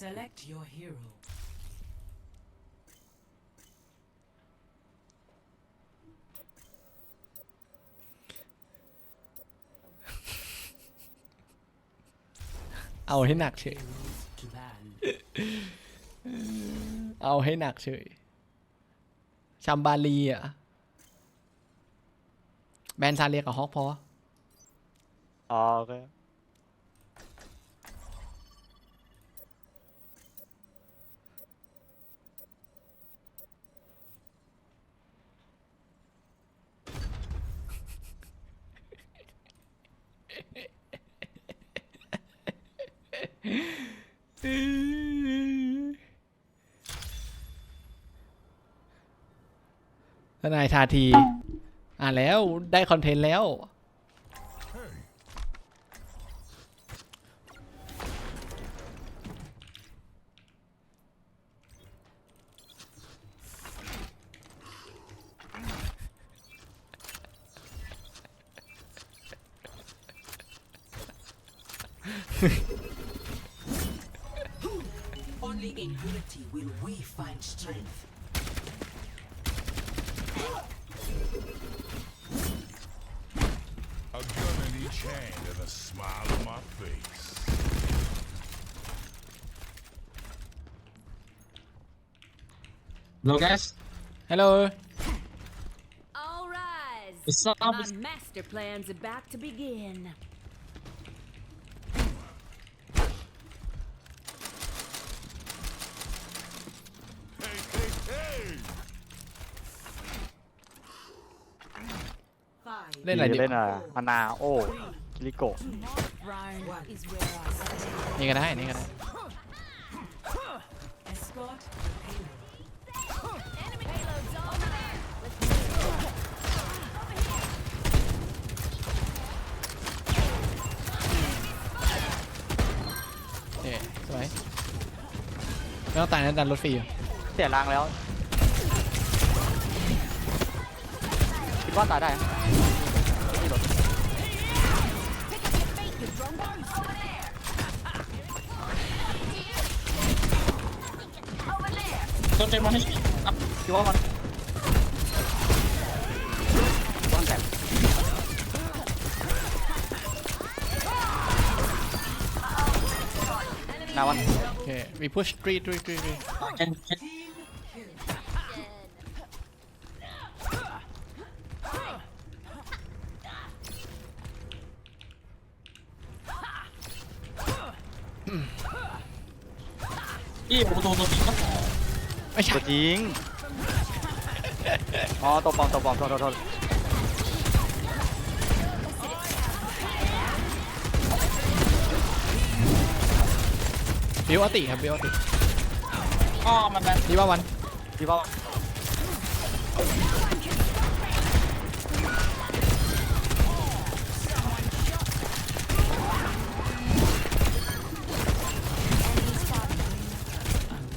Select your hero. เอาให้หนักเฉย To land. เอาให้หนักเฉย ชัมบาลีอะแบนซาเลียกับฮอกพอ อ๋อโอเค ทนายทาที อ่านแล้วได้คอนเทนต์แล้ว we strength. A gun in each hand and a smile on my face. Hello guys, Hello All rise. what's up? My master plan's about to begin. เล่นอะไรดีเล่นอะไรอานาโอคิริโกะ Round is where I stand. นี่ก็ได้ นี่ก็ได้ escort the payload. Enemy payloads on there. Let's เอ๊สวยไม่ต้องตายนะดันรถฟรีอยู่เสียรางแล้วคิดว่าตายได้นะ Don't take money. Up. คิดว่ามันวางแผนนาวันโอเค we push three three three three Can, can, Ih, betul betul betul. ไม่ใช่ตัวจริง อ๋อตัวปลอมตัวปลอมโทษโทษโทษบิวอติครับบิวอติ Oh, my bad. ดีว่าวันคิดว่า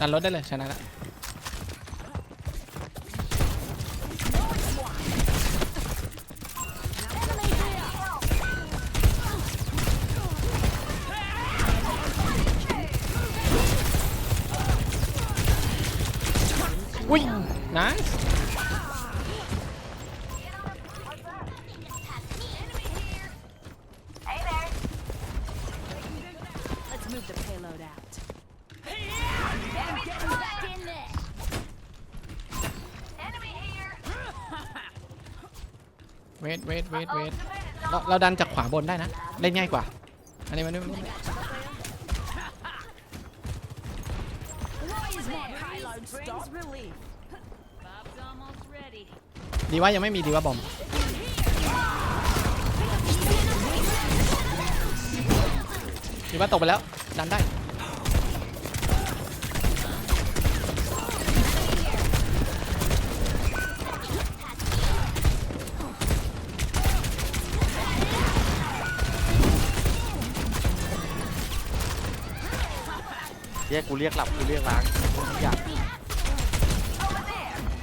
ดันรถได้เลยชนะแล้ว ยนะ Let's move the payload out. Get back in there. Enemy here. เวทเวทเวทเวทเราเราดันจากขวาบนได้นะ เล่นง่ายกว่า อันนี้มัน ดีว่ายังไม่มีดีว่าบอมดีว่าตกไปแล้ว ดันได้ เรียกกูเรียกหลับกูเรียกล้างทุกอย่าง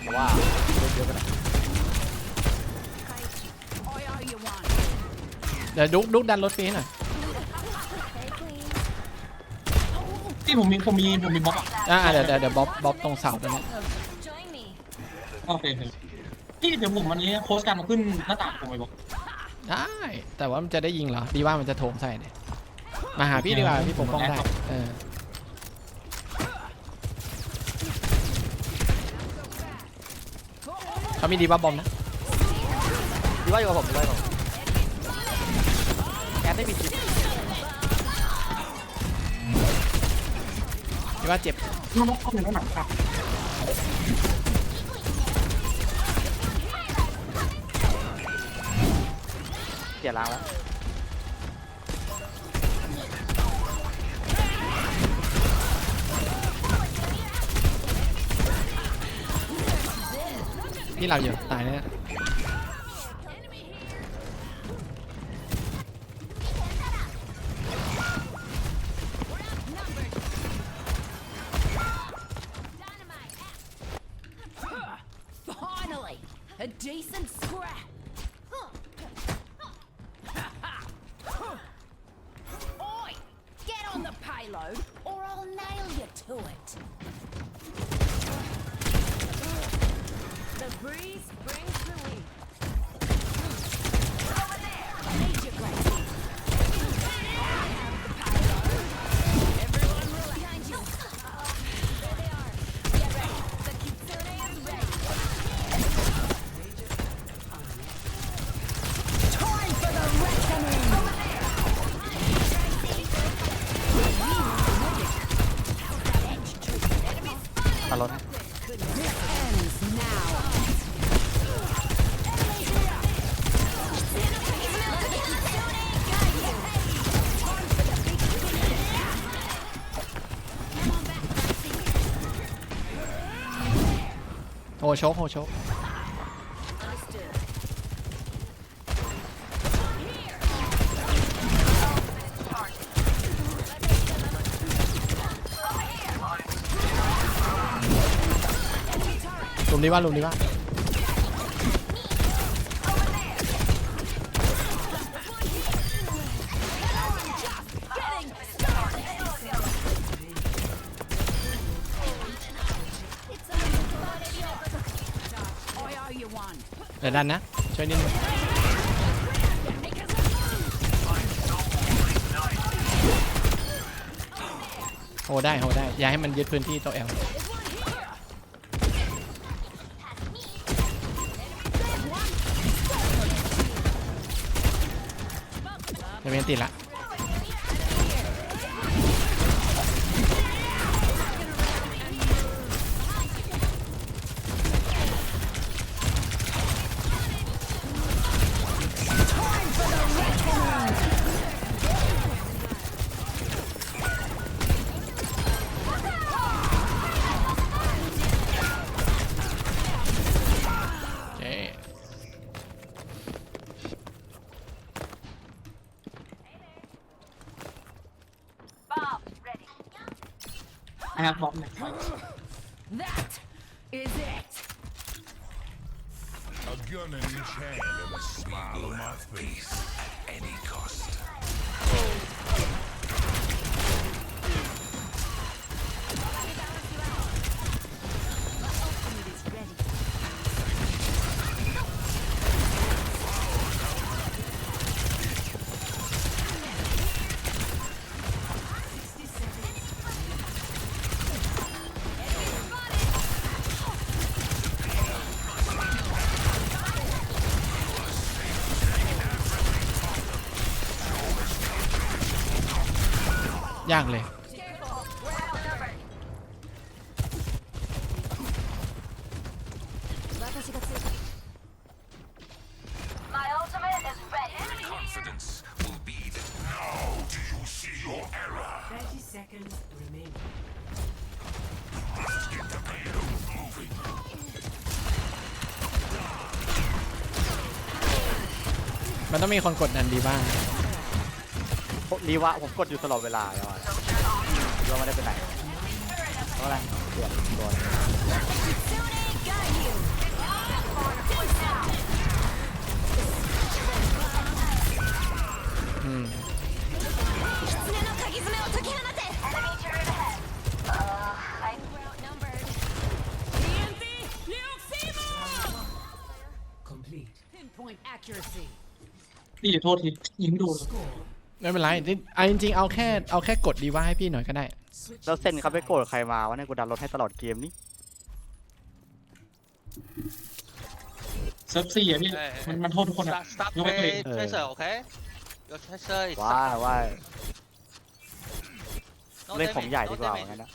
เพราะว่าเล่นเยอะไปหน่อย All you want. เดี๋ยวดุกดุกดันรถฟรีให้หน่อยพี่ผมมีผมมีผมมีบล็อกอะอ่าเดี๋ยวเดี๋ยวเดี๋ยวบ๊อบบ๊อบตรงเสาตรงนี้ Join me. โอเคโอเคพี่เดี๋ยวผมวันนี้โค้ชการมาขึ้นหน้าต่างผมไปบอกได้ แต่ว่ามันจะได้ยิงเหรอ ดีว่ามันจะโถมใส่เนี่ยมาหาพี่ดีกว่าพี่ปกป้องได้เออเขามีดีว่าบอมนะ ดีว่าอยู่กับผมดีว่าอยู่กับผมแกน ไม่มีชิปดีว่าเจ็บน้องเข้าไปแล้หนักครับเกียร์ล้างแล้วพี่เราอยู่ตายเนี่ย Jason ชกโฮชกลุมดีว่าลุมดีว่า ยวดันนะ ช่วยนิดนึงโหได้โหได้ อย่าให้มันยึดพื้นที่ตัวแอลเดี๋ยวเมนติดละ gun in each hand and a smile on my face at any cost. Ultimate ยากเลย Confidence will be the. Now do you see your error? 30 seconds remaining. Let's get the payload moving. มันต้องมีคนกดดันดีบ้าง รีวะผมกดอยู่ตลอดเวลาแล้วอะ ก็ไม่ได้เปไหนเพรอะไรเกือบโนอืมนี่โทษทียิงโดน ไม่เป็นไรจริงจริงเอาแค่เอาแค่กดดีว่าให้พี่หน่อยก็ได้ แล้วเซนเขาไปโกรธใครมาวะเนี่ยกูดันรถให้ตลอดเกมนี่เซิร์ฟซี่อะพี่มันมันโทษทุกคนอะ Start, start You wait, play wait. tracer, okay? Your tracer is ว้า stuck. ว่า No เล่นของ damage, ใหญ่ no ดีกว่า damage. งั้นนะ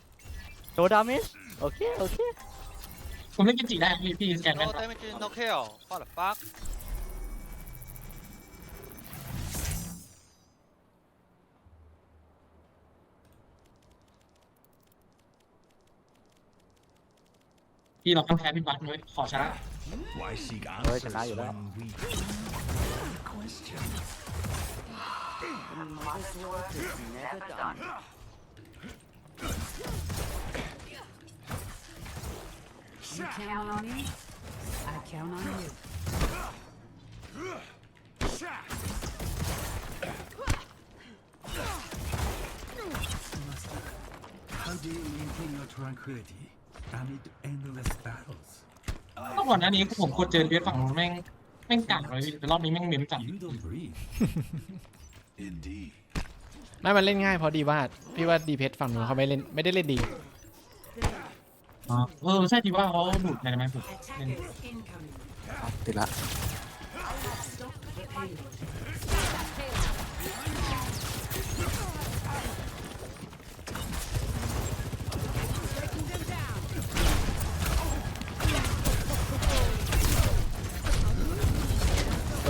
โดดามิสโอเค โอเค ผมเล่นกินจิได้พี่พี่สแกนแมน No damage, no kill. What the fuck? พี่เราต้องแพ้พี่บัตรด้วยขอชนะ Why seek Ôi, answers chả nói gì đâu. when we question? You count on me. I count on you. How do you maintain your tranquility amid endless battles? เมื่อก่อนหน้านี้ผมกดเจอเบียสฝั่งนู้นแม่งแม่งกัดเลยพี่แต่รอบนี้แม่งเน้นจัด You don't breathe. Indeed. ไม่มันเล่นง่ายเพราะดีว่าพี่ว่าดีเพชรฝั่งนู้นเขาไม่เล่นไม่ได้เล่นดีอ๋อเออใช่ที่ว่าเขาดูดในไหมผม Attackers incoming. ติดละ Stop the payload.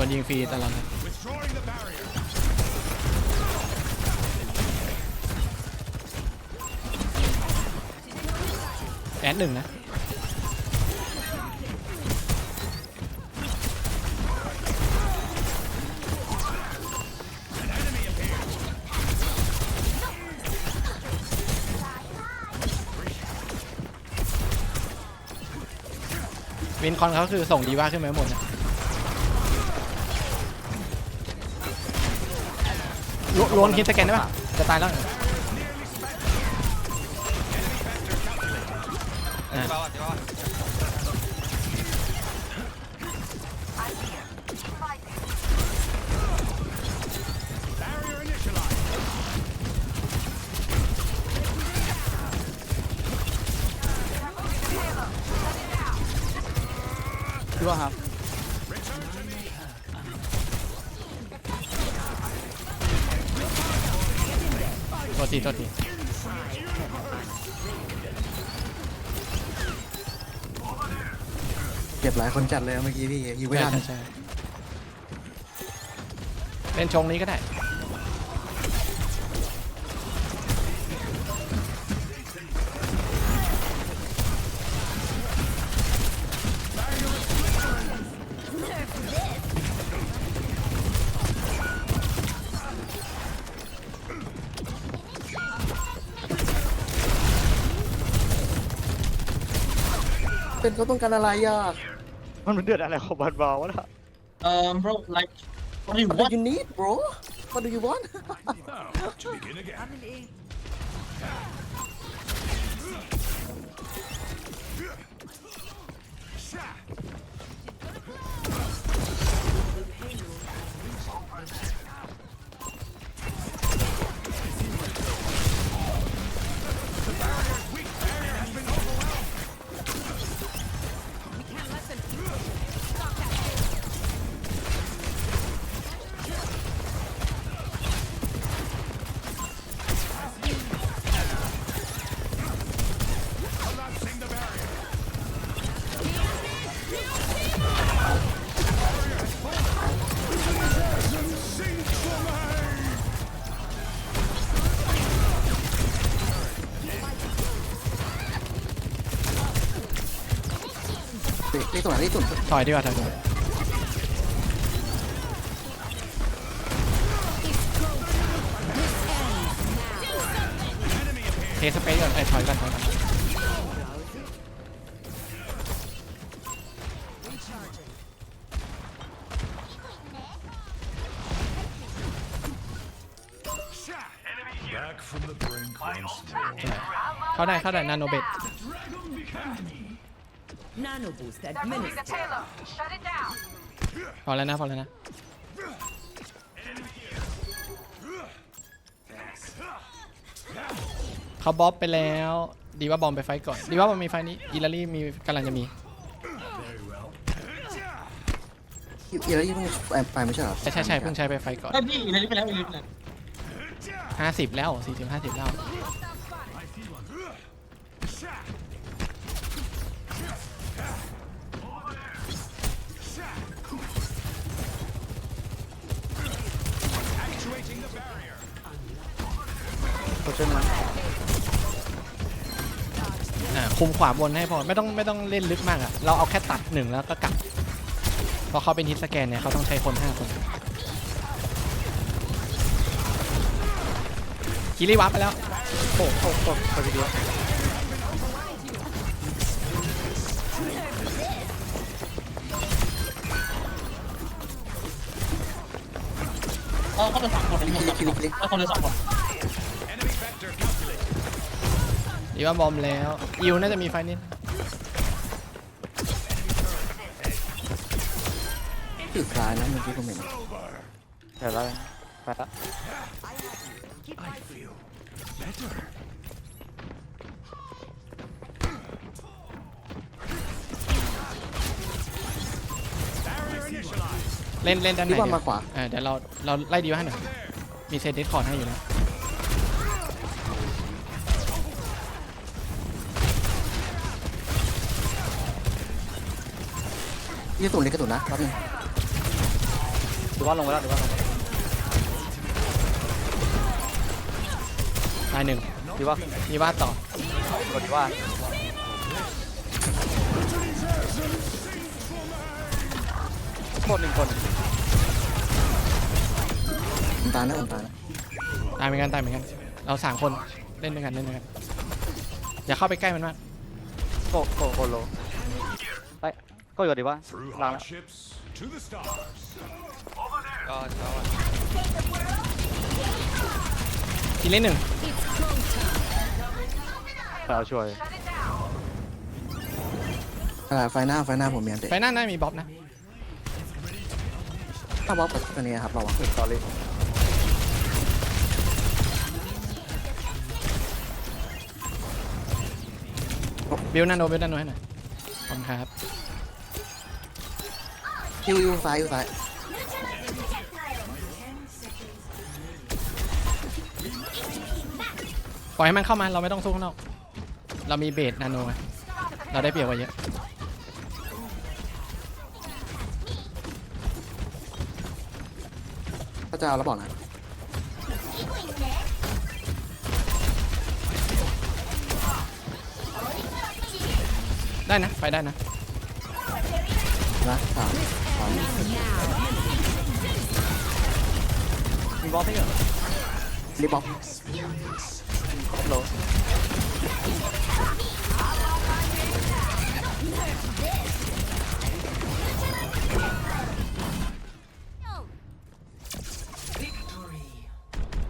นยิงฟรีตลอดเลยแอดหนึ่งนะวินคอนเขาคือส่งดีว่าขึ้นมาหมดนะ ลวลวนคิดสแกนได้ปะจะตายแล้ว ทษทีโทษทีเก็บหลายคนจัดเลยเมื่อกี้พี่ยิงไม่ใช่ทันใช่ใช่เล่นชงนี้ก็ได้ เป็นเขาต้องการอะไรอะ มันเป็นเดือดอะไรของบันบอลวะล่ะเอ่อ bro like what do you What want do you need bro What do you want Now, to begin again. เตะที่ตรงไหนที่สุดถอยดีกว่าถอยดีกว่าเทสเปซก่อนไอ้ยถอยก่อนถอยก่อน Back from the brink once more. เข้าได้เข้าได้นาโนเบต Nano boost administered. พอแล้วนะพอแล้วนะ เขาบ๊อบไปแล้ว ดีว่าบอมไปไฟต์ก่อน ดีว่าบอมมีไฟต์นี้อิลารี่มีกำลังจะมีฮิวเอียแล้วยิ่งไปไปไม่ใช่เหรอใช่ใช่ใช่เพิ่งใช้ไปไฟต์ก่อนเอ้ยพี่อีเลนไปแล้วอีเลนไปแล้ว ห้าสิบแล้วสี่สิบห้าสิบแล้ว โคชเชอร์นะอ่าคุมขวาบนให้พอไม่ต้องไม่ต้องเล่นลึกมากอะเราเอาแค่ตัดหนึ่งแล้วก็กลับเพราะเขาเป็นฮิตสแกนเนี่ยเขาต้องใช้คนห้าคนคิริวับไปแล้วโอ้โหโอ้โหพอดีวะเออเขาเป็นสามคนคิลิคิลิคิลิคิลิเออคนเลยสองคน ดีว่าบอมแล้วอิวน่าจะมีไฟนิดถือคล้ายนะเมื่อกี้ผมเห็นเดี๋ยวแล้วไปละ I feel better. เล่นเล่นด้านไหนที่ว่าดีมาขวา เออเดี๋ยวเราเราไล่ดีว่าให้หน่อยมีเซตดิสคอร์ดให้อยู่แล้ว ยี่ตุ่นเล็กกระตุ่นนะแป๊บนึงดูว่าลงไปแล้วดูว่าลงไปตายหนึ่งดูว่าดีว่าต่อกดดูว่าโคตรหนึ่งคนผมตายนะผมตายนะตายเหมือนกันตายเหมือนกัน เราสามคนเล่นด้วยกันเล่นด้วยกันอย่าเข้าไปใกล้มันมากโกโกโกโลไป ก็อยู่ดีว่า Through ล้างแล้ว hardships to the stars. ก็เจ้าอะทีเล่นหนึ่งไปเอาช่วยอ่าไฟหน้าไฟหน้าผมมีอันเด็กไฟหน้าน่ามีบ๊อบนะถ้าบล็อกกับตัวนี้ครับเราอะสอรี่บิลนาโนบิลนาโนให้หน่อยขอบคุณครับ ฮิวฮิวซ้ายฮิวซ้ายปล่อยให้มันเข้ามาเราไม่ต้องสู้ข้างนอก เรามีเบสนาโนไงเราได้เปรียบกว่าเยอะถ้าจะเอาแล้วบอกนะได้นะ ไปได้นะนะสามสา มมีบอลไม่เหรอรีบล็อกครบโล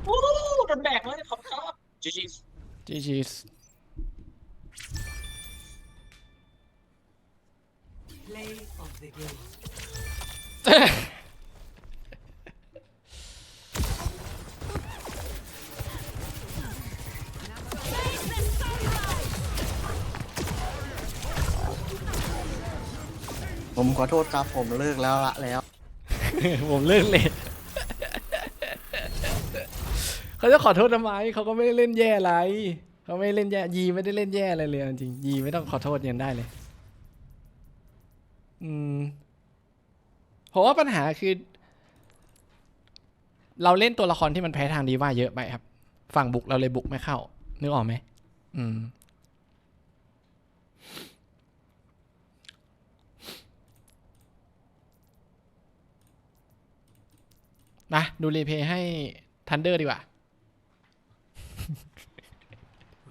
โอ้โดนแบกเลยขอบคุณครับจีจีจีจี อโทษครับผมเลิกแล้วละแล้ว ผมเลิกเลยเขาจะขอโทษทำไมเขาก็ไม่ได้เล่นแย่อะไรเขาไม่ได้เล่นแย่ยีไม่ได้เล่นแย่อะไรเลยจริงยีไม่ต้องขอโทษยังได้เลย อืมผมว่าปัญหาคือ เราเล่นตัวละครที่มันแพ้ทางดีว่าเยอะไปครับ ฝั่งบุกเราเลยบุกไม่เข้านึกออกไหมอืม มาดูรีเพย์ให้ทันเดอร์ดีกว่า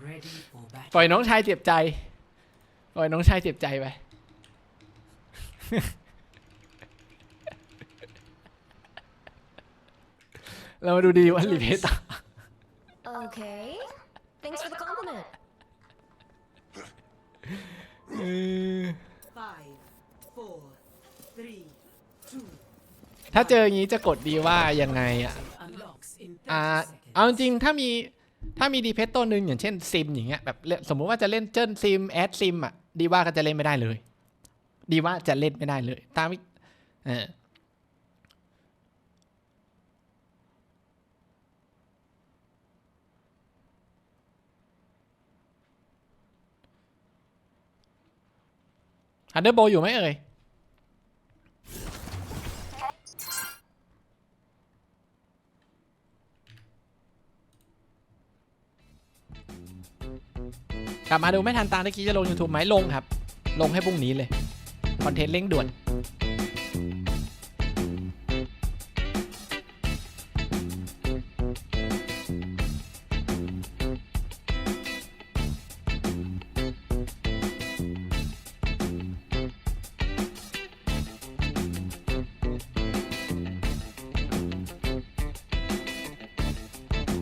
Ready for battle. ปล่อยน้องชายเจ็บใจ ปล่อยน้องชายเจ็บใจไป เรามาดูดีว่ารีเพย์ต่อ Okay. ถ้าเจออย่างนี้จะกดดีว่ายังไงอะ Unlocks in อ่า30 seconds. เอาจริงๆถ้ามีถ้ามีดีเพชตัวหนึ่งอย่างเช่นซิมอย่างเงี้ยแบบเล่นสมมุติว่าจะเล่นเจิ้นซิมแอดซิมอะดีว่าก็จะเล่นไม่ได้เลย ดีว่าจะเล่นไม่ได้เลย ตามเออฮันเดอร์โบอยู่ไหมเอ่ย กลับมาดูไม่ทันตามตะกี้จะลง YouTube ไหมลงครับ ลงให้พรุ่งนี้เลย คอนเทนต์เร่งด่วน